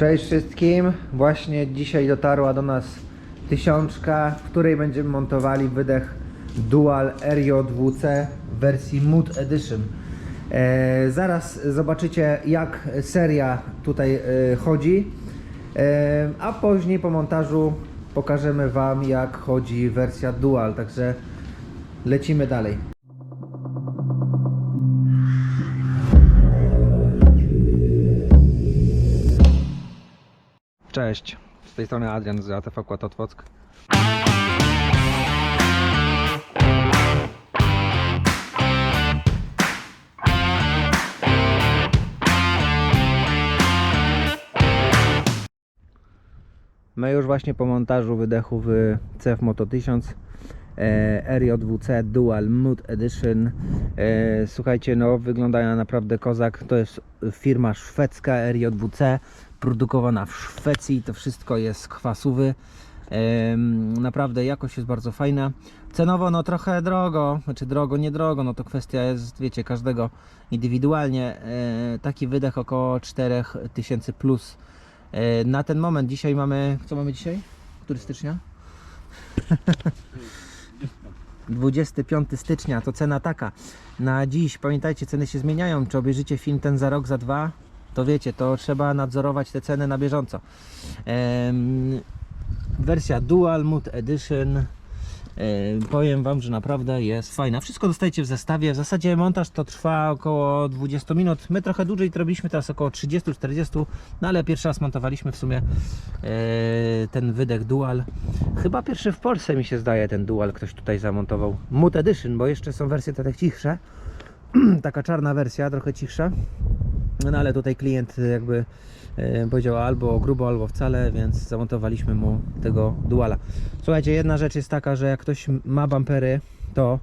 Cześć wszystkim. Właśnie dzisiaj dotarła do nas tysiączka, w której będziemy montowali wydech Dual RJWC w wersji Mood Edition. E, zaraz zobaczycie jak seria tutaj e, chodzi, e, a później po montażu pokażemy Wam jak chodzi wersja Dual, także lecimy dalej. Cześć, z tej strony Adrian z ATV Kład Otwock. My już właśnie po montażu wydechu w CF Moto 1000 e, RJWC Dual Mood Edition. E, słuchajcie, no wyglądają naprawdę kozak. To jest firma szwedzka RJWC, produkowana w Szwecji. To wszystko jest kwasówy. Em, Naprawdę jakość jest bardzo fajna. Cenowo no trochę drogo, znaczy drogo, nie drogo, no to kwestia jest, wiecie, każdego indywidualnie. E, Taki wydech około 4000 plus. E, Na ten moment dzisiaj mamy, co mamy dzisiaj? Który stycznia? 25 stycznia to cena taka. Na dziś pamiętajcie, ceny się zmieniają. Czy obejrzycie film ten za rok, za dwa, to wiecie, to trzeba nadzorować te ceny na bieżąco. Wersja Dual Mood Edition. Powiem Wam, że naprawdę jest fajna. Wszystko dostajecie w zestawie. W zasadzie montaż to trwa około 20 minut. My trochę dłużej to robiliśmy, teraz około 30-40, no ale pierwszy raz montowaliśmy w sumie e, ten wydech Dual. Chyba pierwszy w Polsce mi się zdaje ten Dual ktoś tutaj zamontował. Mood Edition, bo jeszcze są wersje te cichsze. Taka czarna wersja, trochę cichsza. No ale tutaj klient jakby e, powiedział albo grubo, albo wcale, więc zamontowaliśmy mu tego duala. Słuchajcie, jedna rzecz jest taka, że jak ktoś ma bampery, to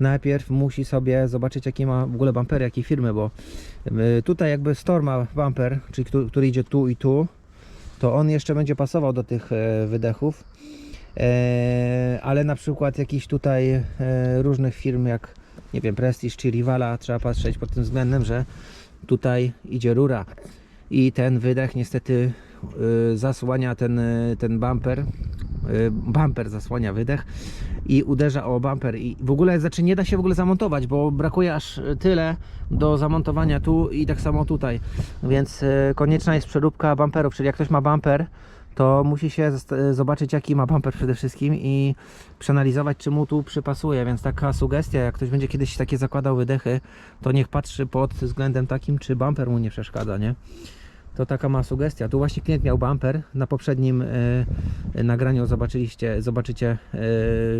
najpierw musi sobie zobaczyć jakie ma w ogóle bampery, jakiej firmy, bo e, tutaj jakby Store ma bumper, czyli który, który idzie tu i tu, to on jeszcze będzie pasował do tych wydechów. E, ale na przykład jakichś tutaj e, różnych firm jak nie wiem, Prestige czy Rivala trzeba patrzeć pod tym względem, że tutaj idzie rura. I ten wydech niestety y, zasłania ten, y, ten bumper y, bumper zasłania wydech i uderza o bumper. I w ogóle znaczy nie da się w ogóle zamontować, bo brakuje aż tyle do zamontowania tu i tak samo tutaj. Więc konieczna jest przeróbka bumperów, czyli jak ktoś ma bumper to musi się zobaczyć jaki ma bumper przede wszystkim i przeanalizować czy mu tu przypasuje, więc taka sugestia, jak ktoś będzie kiedyś takie zakładał wydechy, to niech patrzy pod względem takim, czy bumper mu nie przeszkadza, nie? To taka ma sugestia. Tu właśnie klient miał bumper. Na poprzednim e, nagraniu zobaczyliście, zobaczycie e,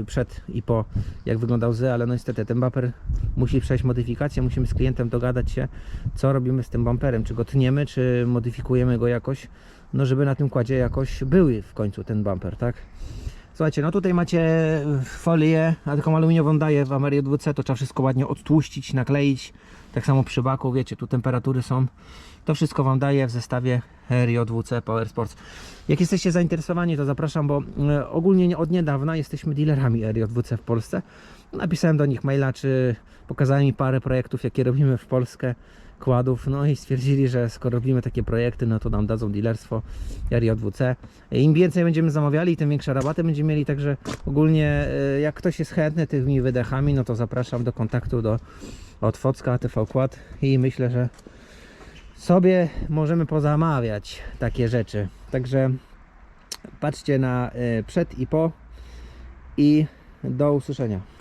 przed i po jak wyglądał z, ale no niestety ten bumper musi przejść modyfikację. Musimy z klientem dogadać się, co robimy z tym bumperem. Czy go tniemy, czy modyfikujemy go jakoś, no żeby na tym kładzie jakoś był w końcu ten bumper, tak? Słuchajcie, no tutaj macie folię, a taką aluminiową daję w Amerie 2C, to trzeba wszystko ładnie odtłuścić, nakleić. Tak samo przy baku, wiecie, tu temperatury są. To wszystko Wam daję w zestawie Rio 2C Power Sports. Jak jesteście zainteresowani, to zapraszam, bo e, ogólnie nie- od niedawna jesteśmy dealerami Rio 2C w Polsce. Napisałem do nich maila, czy pokazałem mi parę projektów, jakie robimy w Polskę kładów, no i stwierdzili, że skoro robimy takie projekty, no to nam dadzą dealerstwo 2C. Im więcej będziemy zamawiali, tym większe rabaty będziemy mieli, także ogólnie e, jak ktoś jest chętny tymi wydechami, no to zapraszam do kontaktu do od Focka TV Kład i myślę, że sobie możemy pozamawiać takie rzeczy. Także patrzcie na e, przed i po i do usłyszenia.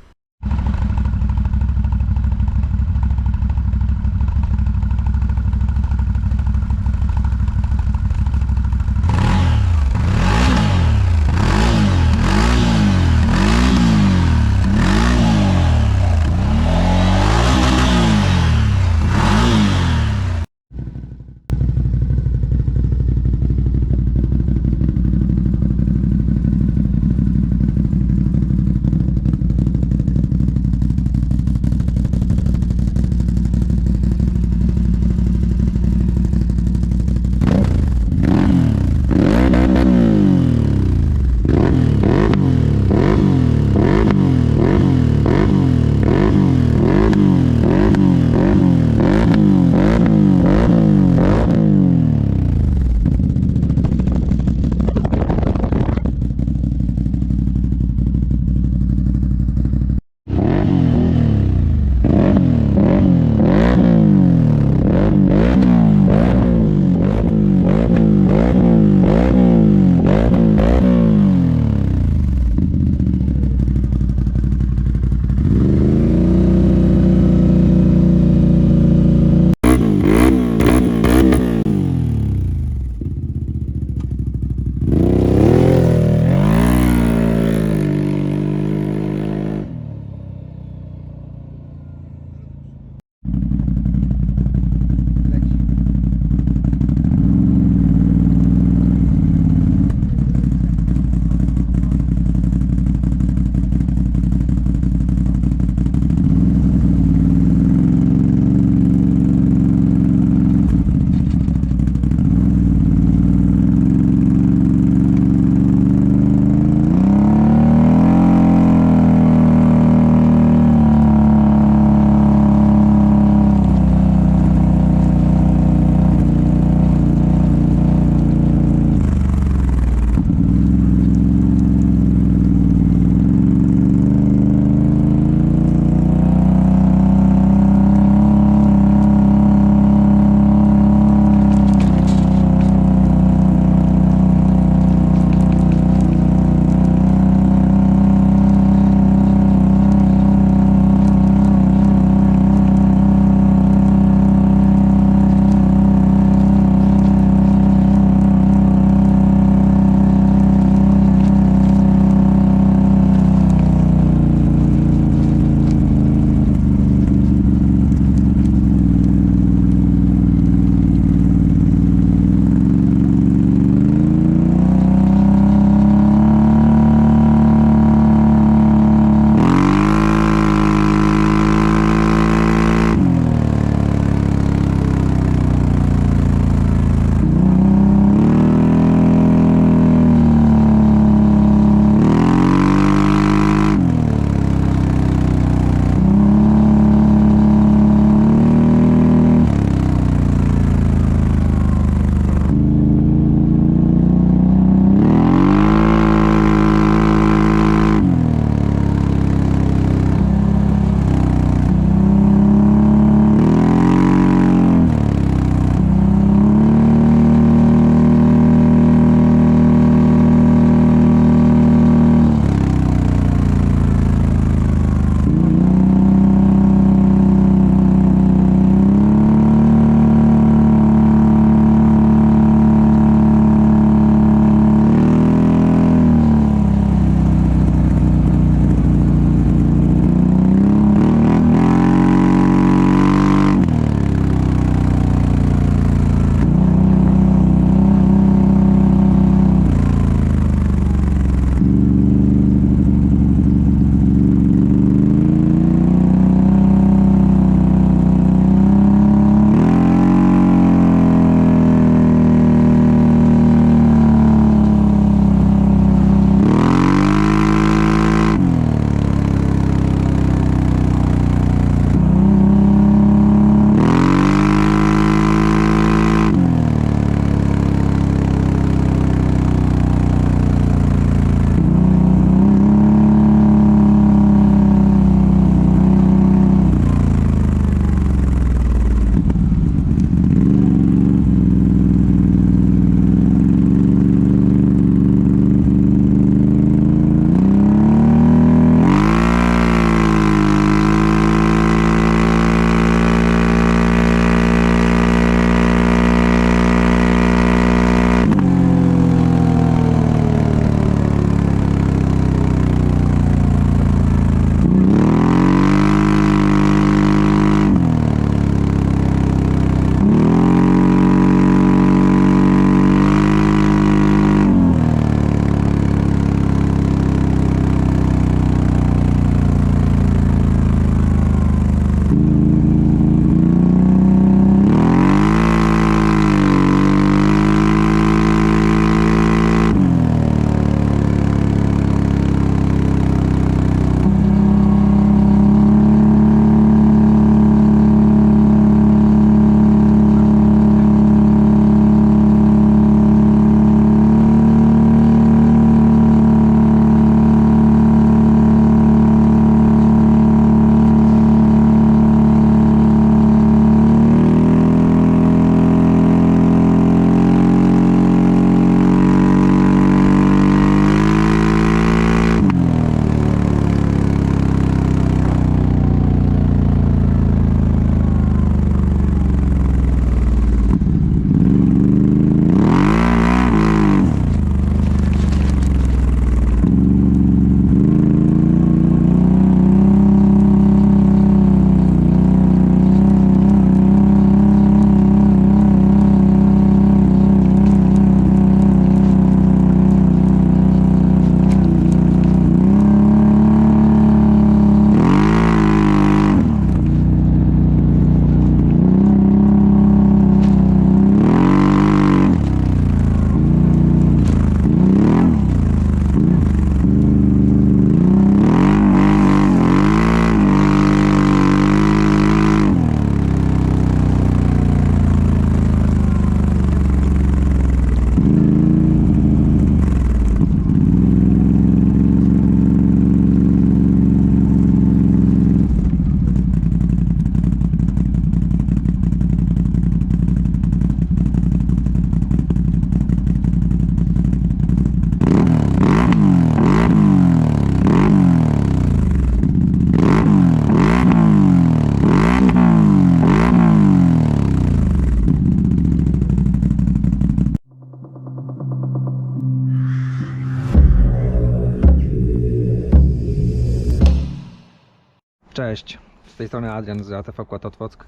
Cześć, z tej strony Adrian z ATV Kład Otwock.